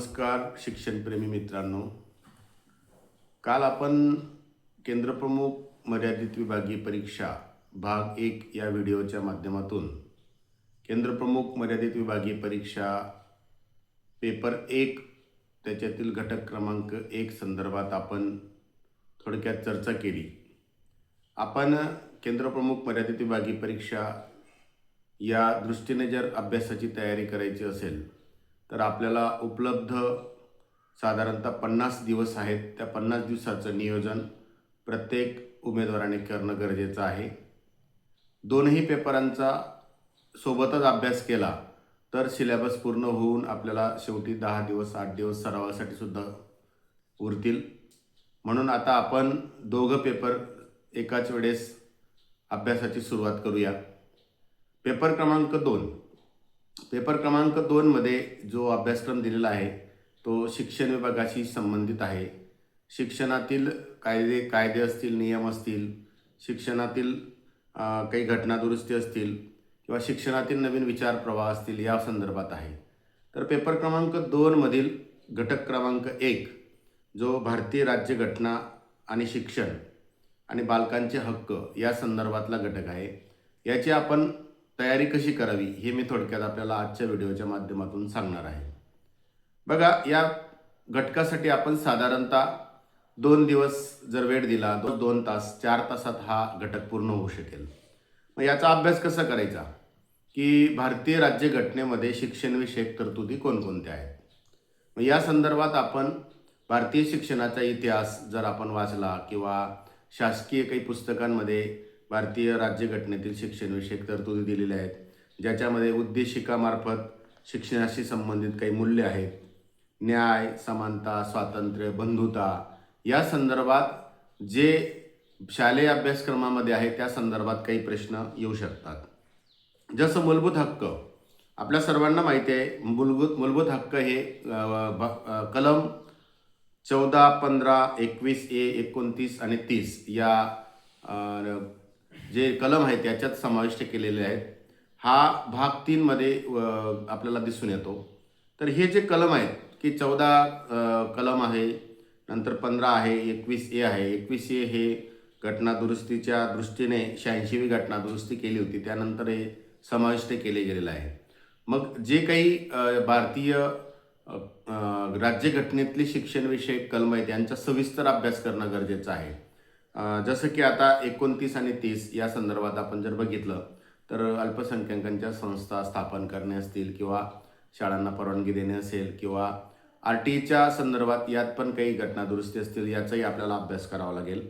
नमस्कार शिक्षणप्रेमी मित्रांनो. काल आपण केंद्रप्रमुख मर्यादित विभागीय परीक्षा भाग एक या व्हिडिओच्या माध्यमातून केंद्रप्रमुख मर्यादित विभागीय परीक्षा पेपर एक त्याच्यातील घटक क्रमांक एक संदर्भात आपण थोडक्यात चर्चा केली. आपण केंद्रप्रमुख मर्यादित विभागीय परीक्षा या दृष्टीने जर अभ्यासाची तयारी करायची असेल तर आपल्याला उपलब्ध साधारणतः पन्नास दिवस आहेत. त्या पन्नास दिवसाचं नियोजन प्रत्येक उमेदवाराने करणं गरजेचं आहे. दोनही पेपरांचा सोबतच अभ्यास केला तर सिलेबस पूर्ण होऊन आपल्याला शेवटी दहा दिवस आठ दिवस सरावासाठी सुद्धा उरतील. म्हणून आता आपण दोघं पेपर एकाच वेळेस अभ्यासाची सुरुवात करूया. पेपर क्रमांक दोन. पेपर क्रमांक दोनमध्ये जो अभ्यासक्रम दिलेला आहे तो शिक्षण विभागाशी संबंधित आहे. शिक्षणातील कायदे कायदे असतील नियम असतील शिक्षणातील काही घटनादुरुस्ती असतील किंवा शिक्षणातील नवीन विचार प्रवाह असतील या संदर्भात आहे. तर पेपर क्रमांक दोनमधील घटक क्रमांक एक जो भारतीय राज्यघटना आणि शिक्षण आणि बालकांचे हक्क या संदर्भातला घटक आहे. याची आपण तयारी कशी करावी हे मी थोडक्यात आपल्याला आजच्या व्हिडिओच्या माध्यमातून सांगणार आहे. बघा या घटकासाठी आपण साधारणतः दोन दिवस जर वेळ दिला दो दोन तास चार तासात हा घटक पूर्ण होऊ शकेल. मग याचा अभ्यास कसा करायचा? की भारतीय राज्यघटनेमध्ये शिक्षणविषयक तरतुदी कोणकोणत्या आहेत? मग या संदर्भात आपण भारतीय शिक्षणाचा इतिहास जर आपण वाचला किंवा शासकीय काही पुस्तकांमध्ये भारतीय राज्यघटनेतील शिक्षणविषयक तरतुदी दिलेल्या आहेत ज्याच्यामध्ये उद्देशिकामार्फत शिक्षणाशी संबंधित काही मूल्य आहेत. न्याय समानता स्वातंत्र्य बंधुता या संदर्भात जे शालेय अभ्यासक्रमामध्ये आहे त्या संदर्भात काही प्रश्न येऊ शकतात. जसं मूलभूत हक्क आपल्या सर्वांना माहिती आहे मूलभूत मूलभूत हक्क हे भ- कलम चौदा पंधरा एकवीस ए एकोणतीस आणि तीस या जे कलम आहेत त्याच्यात समाविष्ट केलेले आहेत. हा भाग तीनमध्ये आपल्याला दिसून येतो. तर हे जे कलम आहेत की चौदा कलम आहे नंतर पंधरा आहे एकवीस ए आहे. एकवीस ए हे घटना दुरुस्तीच्या दृष्टीने शहाऐंशीवी घटना दुरुस्ती केली होती. त्यानंतर हे समाविष्ट केले गेलेलं आहे. मग जे काही भारतीय राज्यघटनेतली शिक्षणविषयक कलम आहेत यांचा सविस्तर अभ्यास करणं गरजेचं आहे. जसं की आता एकोणतीस आणि तीस या संदर्भात आपण जर बघितलं तर अल्पसंख्याकांच्या संस्था स्थापन करणे असतील किंवा शाळांना परवानगी देणे असेल किंवा आर टीच्या संदर्भात यात पण काही घटना दुरुस्ती असतील याचाही आपल्याला अभ्यास करावा लागेल.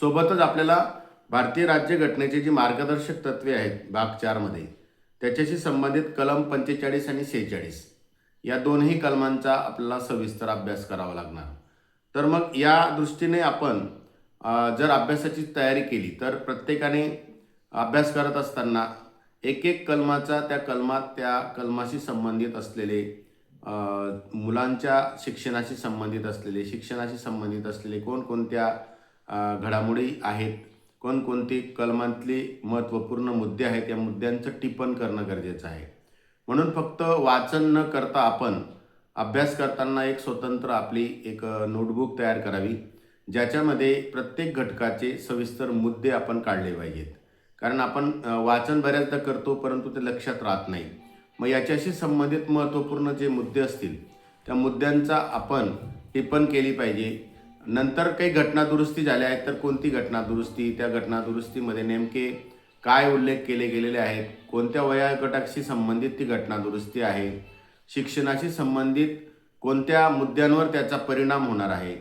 सोबतच आपल्याला भारतीय राज्यघटनेची जी मार्गदर्शक तत्वे आहेत भाग चारमध्ये त्याच्याशी संबंधित कलम पंचेचाळीस आणि सेहेचाळीस या दोनही कलमांचा आपल्याला सविस्तर अभ्यास करावा लागणार. तर मग या दृष्टीने आपण जर अभ्यासाची तयारी केली तर प्रत्येकाने अभ्यास करत असताना एक एक कलमाचा त्या कलमात त्या कलमाशी संबंधित असलेले मुलांच्या शिक्षणाशी संबंधित असलेले शिक्षणाशी संबंधित असलेले कोणकोणत्या घडामोडी आहेत कोणकोणती कलमांतली महत्त्वपूर्ण मुद्दे आहेत या मुद्द्यांचं टिप्पण करणं गरजेचं आहे. म्हणून फक्त वाचन न करता आपण अभ्यास करताना एक स्वतंत्र आपली एक नोटबुक तयार करावी. ज्याच्यामध्ये प्रत्येक घटकाचे सविस्तर मुद्दे आपण काढले पाहिजेत. कारण आपण वाचन बऱ्याचदा करतो परंतु ते लक्षात राहत नाही. मग याच्याशी संबंधित महत्त्वपूर्ण जे मुद्दे असतील त्या मुद्द्यांचा आपण टिप्पण केली पाहिजे. नंतर काही घटना दुरुस्ती झाल्या आहेत तर कोणती घटना दुरुस्ती? त्या घटना दुरुस्तीमध्ये नेमके काय उल्लेख केले गेलेले आहेत? कोणत्या वयागटाशी संबंधित ती घटना दुरुस्ती आहे? शिक्षणाशी संबंधित कोणत्या मुद्द्यांवर त्याचा परिणाम होणार आहे?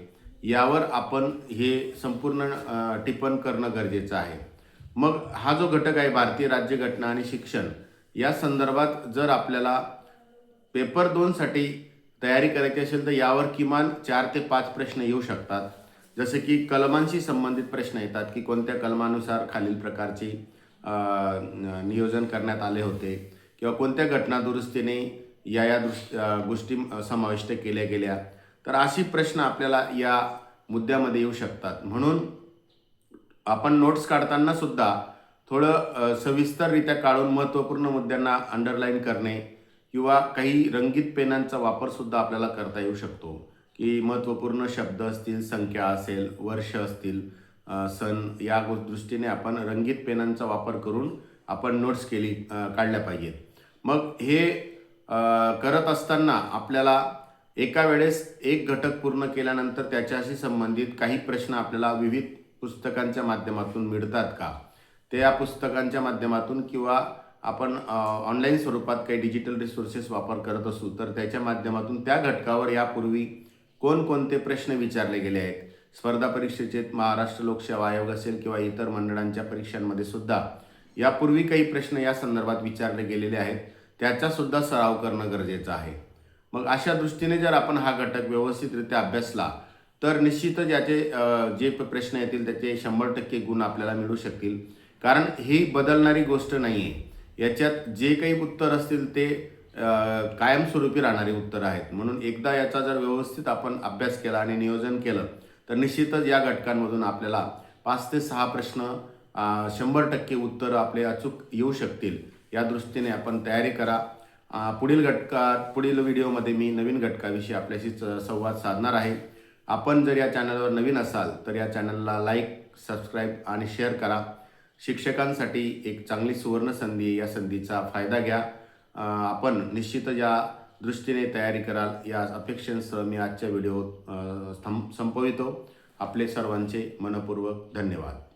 यावर आपण हे संपूर्ण टिपण टिप्पण करणं गरजेचं आहे. मग हा जो घटक आहे भारतीय राज्यघटना आणि शिक्षण या संदर्भात जर आपल्याला पेपर दोनसाठी तयारी करायची असेल तर यावर किमान चार ते पाच प्रश्न येऊ शकतात. जसे की कलमांशी संबंधित प्रश्न येतात की कोणत्या कलमानुसार खालील प्रकारचे नियोजन करण्यात आले होते किंवा कोणत्या घटना दुरुस्तीने या या दृष्ट गोष्टी समाविष्ट केल्या गेल्या. तर अशी प्रश्न आपल्याला या मुद्द्यामध्ये येऊ शकतात. म्हणून आपण नोट्स काढताना सुद्धा थोडं सविस्तररित्या काढून महत्त्वपूर्ण मुद्द्यांना अंडरलाईन करणे किंवा काही रंगीत पेनांचा वापरसुद्धा आपल्याला करता येऊ शकतो. की महत्त्वपूर्ण शब्द असतील संख्या असेल वर्ष असतील सण या दृष्टीने आपण रंगीत पेनांचा वापर करून आपण नोट्स केली काढल्या पाहिजेत. मग हे करत असताना आपल्याला एका वेळेस एक घटक पूर्ण केल्यानंतर त्याच्याशी संबंधित काही प्रश्न आपल्याला विविध पुस्तकांच्या माध्यमातून मिळतात का? ते या पुस्तकांच्या माध्यमातून किंवा आपण ऑनलाईन स्वरूपात काही डिजिटल रिसोर्सेस वापर करत असू तर त्याच्या माध्यमातून त्या घटकावर यापूर्वी कोणकोणते प्रश्न विचारले गेले आहेत? स्पर्धा परीक्षेचे महाराष्ट्र लोकसेवा आयोग असेल किंवा इतर मंडळांच्या परीक्षांमध्ये सुद्धा यापूर्वी काही प्रश्न या संदर्भात विचारले गेलेले आहेत. त्याचासुद्धा सराव करणं गरजेचं आहे. मग अशा दृष्टीने जर आपण हा घटक व्यवस्थितरित्या अभ्यासला तर निश्चितच याचे जे प्रश्न येतील त्याचे शंभर टक्के गुण आपल्याला मिळू शकतील. कारण ही बदलणारी गोष्ट नाही आहे याच्यात जे काही उत्तर असतील ते कायमस्वरूपी राहणारी उत्तरं आहेत. म्हणून एकदा याचा जर व्यवस्थित आपण अभ्यास केला आणि नियोजन केलं तर निश्चितच या घटकांमधून आपल्याला पाच ते सहा प्रश्न शंभर टक्के उत्तरं आपले अचूक येऊ शकतील. या दृष्टीने आपण तयारी करा. पुढील घटकात पुढील व्हिडिओमध्ये मी नवीन घटकाविषयी आपल्याशी च- संवाद साधणार आहे. आपण जर या चॅनलवर नवीन असाल तर या चॅनलला लाईक सबस्क्राईब आणि शेअर करा. शिक्षकांसाठी एक चांगली सुवर्ण संधी या संधीचा फायदा घ्या. आपण निश्चित या दृष्टीने तयारी कराल. या अपेक्षेसह मी आजच्या व्हिडिओ संपवितो. आपले सर्वांचे मनपूर्वक धन्यवाद.